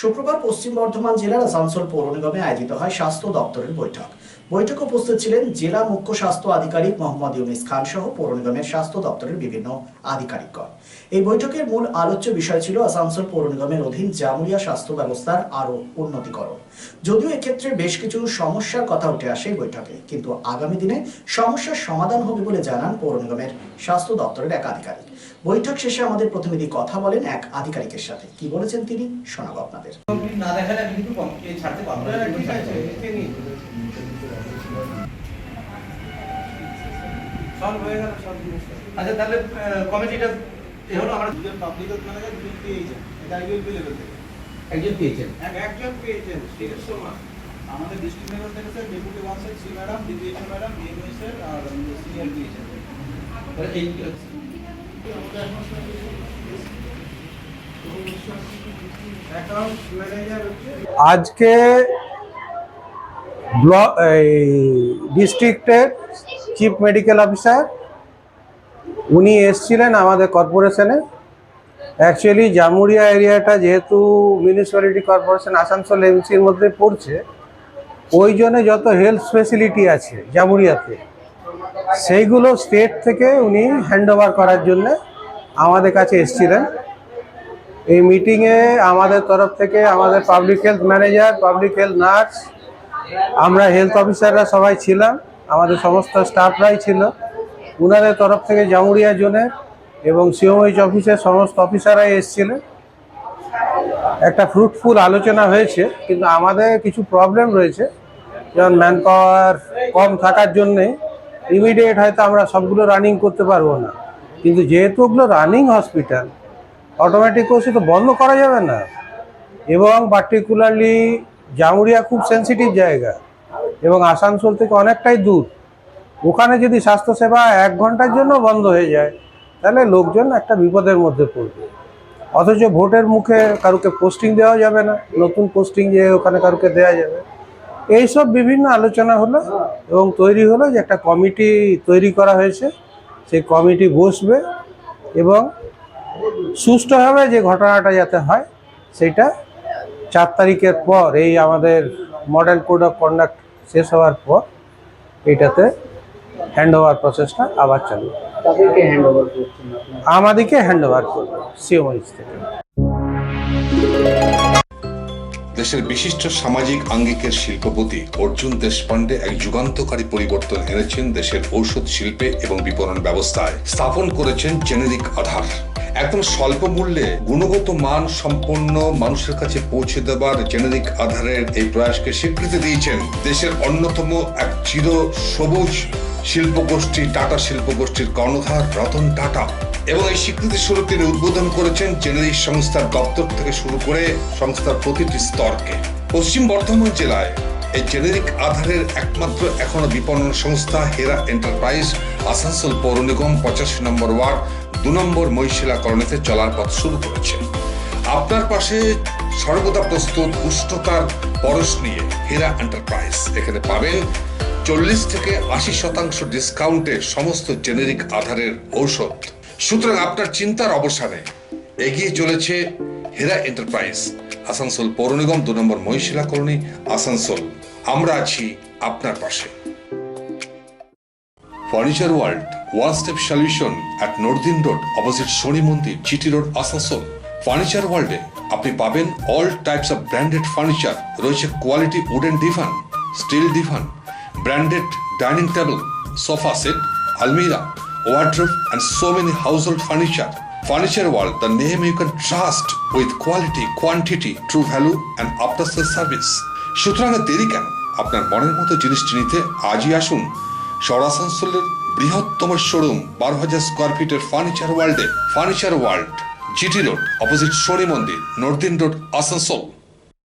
শুক্রবার পশ্চিম বর্ধমান জেলার আসানসোল পৌর নিগমে আয়োজিত হয় স্বাস্থ্য দপ্তরের বৈঠক। বৈঠকে উপস্থিত ছিলেন জেলা মুখ্য স্বাস্থ্য আধিকারিক মোহাম্মদ ইউনিস খান সহ পৌর নিগমের স্বাস্থ্য দপ্তরের বিভিন্ন আধিকারিকগণ। এই বৈঠকের মূল আলোচ্য বিষয় ছিল আসানসোল পৌর নিগমের অধীন জামুরিয়া স্বাস্থ্য ব্যবস্থার আরও উন্নতিকরণ। যদিও এক্ষেত্রে বেশ কিছু সমস্যার কথা উঠে আসে বৈঠকে কিন্তু আগামী দিনে সমস্যার সমাধান হবে বলে জানান পৌর নিগমের স্বাস্থ্য দপ্তরের এক আধিকারিক। বৈঠক শেষে আমাদের প্রতিনিধি কথা বলেন এক আধিকারিকের সাথে। কি বলেছেন তিনি? শোনাবো আপনাদের। না দেখালে কিন্তু ছাড়তে পারব না। সলভ হয়ে গেল সব জিনিস আচ্ছা তাহলে কমিটিটা এ হলো আমরা দুজন পাবলিক ম্যানেজার দুজন পেয়েছেন এটা আইবিএল লেভেল থেকে। একজন পেয়েছেন একজন পেয়েছেন দেড়শো মাস আমাদের ডিস্ট্রিক্ট লেভেল থেকে sir deputy one sir C madam DVSA madam DMA sir আর সিনিয়র পেয়েছেন এই অ্যাকাউন্ট ম্যানেজার হচ্ছে আজকে ব্লক এই ডিস্ট্রিক্টের চিফ মেডিকেল অফিসার উনি এসছিলেন আমাদের কর্পোরেশনে অ্যাকচুয়ালি জামুরিয়া এরিয়াটা যেহেতু মিউনিসিপ্যালিটি কর্পোরেশন আসানসোল এমসির মধ্যে পড়ছে, ওই জন্য যত হেলথ ফেসিলিটি আছে জামুরিয়াতে, সেইগুলো স্টেট থেকে উনি হ্যান্ড ওভার করার জন্য আমাদের কাছে এসছিলেন। এই মিটিংয়ে আমাদের তরফ থেকে আমাদের public health manager public health nurse আমরা হেলথ অফিসাররা সবাই ছিলাম। আমাদের সমস্ত স্টাফরাই ছিল। উনাদের তরফ থেকে জামুরিয়া জোনে এবং সিওমইচ অফিসের সমস্ত অফিসাররাই এসেছিলেন একটা ফ্রুটফুল আলোচনা হয়েছে, কিন্তু আমাদের কিছু প্রবলেম রয়েছে। যেমন ম্যান পাওয়ার কম থাকার জন্যে ইমিডিয়েট হয়তো আমরা সবগুলো রানিং করতে পারব না। কিন্তু যেহেতু ওগুলো রানিং হসপিটাল অটোমেটিক কোর্সে তো বন্ধ করা যাবে না। এবং পার্টিকুলারলি জামুরিয়া খুব সেন্সিটিভ জায়গা। এবং আসানসোল থেকে অনেকটাই দূর। ওখানে যদি স্বাস্থ্যসেবা এক ঘণ্টার জন্য বন্ধ হয়ে যায়, তাহলে লোকজন একটা বিপদের মধ্যে পড়বে। অথচ ভোটের মুখে কারুকে পোস্টিং দেওয়া যাবে না, নতুন পোস্টিং যে ওখানে কারুকে দেওয়া যাবে। এইসব বিভিন্ন আলোচনা হলো এবং তৈরি হলো যে একটা কমিটি তৈরি করা হয়েছে। সেই কমিটি বসবে এবং সুষ্ঠুভাবে যে ঘটনাটা যাতে হয়, সেটা চার তারিখের পর এই আমাদের মডেল কোড অফ কন্ডাক্ট শেষ হওয়ার পর এটাতে হ্যান্ড ওভার প্রসেসটা আবার চালু। তাদেরকে হ্যান্ড ওভার আমাদেরকে হ্যান্ড ওভার করবে সিওমইস থেকে। দেশের বিশিষ্ট সামাজিক আঙ্গিকের শিল্পপতি অর্জুন দেশপান্ডে এক যুগান্তকারী পরিবর্তন এনেছেন দেশের ঔষধ শিল্পে এবং বিপণন ব্যবস্থায়। স্থাপন করেছেন জেনেরিক আধার। একদম স্বল্প মূল্যে গুণগত মান সম্পন্ন মানুষের কাছে পৌঁছে দেবার জেনেরিক আধারের এই প্রয়াসকে স্বীকৃতি দিয়েছেন দেশের অন্যতম এক চির সবুজ শিল্পগোষ্ঠী টাটা শিল্পগোষ্ঠীর কর্ণধার রতন টাটা। এবং এই স্বীকৃতি স্বরূপ তিনি উদ্বোধন করেছেন জেনেরিক সংস্থার দপ্তর থেকে শুরু করে সংস্থার প্রতিটি স্তরকে। পশ্চিম বর্ধমান জেলায় এই জেনেরিক আধারের একমাত্র এখনও বিপণন সংস্থা হেরা এন্টারপ্রাইজ আসানসোল পৌর নিগম, পঁচাশি নম্বর ওয়ার্ড, দু নম্বর মহিশিলা কলোনিতে চলার পথ শুরু করেছে। আপনার পাশে সর্বদা প্রস্তুত উষ্ণতার পরশ নিয়ে হেরা এন্টারপ্রাইজ এখানে পাবেন চল্লিশ থেকে আশি শতাংশ ডিসকাউন্টে সমস্ত জেনেরিক আধারের ঔষধ। সুতরাং আপনার চিন্তার অবসানে এগিয়ে চলেছে হেরা এন্টারপ্রাইজ আসানসোল পৌর নিগম, দু নম্বর মহিশিলা কলোনি, আসানসোল। আমরা আছি আপনার পাশে। Furniture world one step solution at নর্দিন road opposite শনি মন্দির জিটি রোড আসানসোল ফার্নিচার ওয়ার্ল্ডে আপনি পাবেন all types of branded furniture রয়েছে quality wooden divan steel divan branded dining table sofa set আলমিরা wardrobe and so many household furniture. Furniture World, the name you can trust with quality, quantity, true value and after sales service. সুতরাং দেরি কেন? আপনার মনের মতো জিনিসটি নিতে আজই আসুন শহর আসানসোলের বৃহত্তম শোরুম বারো হাজার স্কোয়ার ফিটের ফার্নিচার ওয়ার্ল্ডে furniture world GT road opposite শনি মন্দির নর্দিন রোড আসানসোল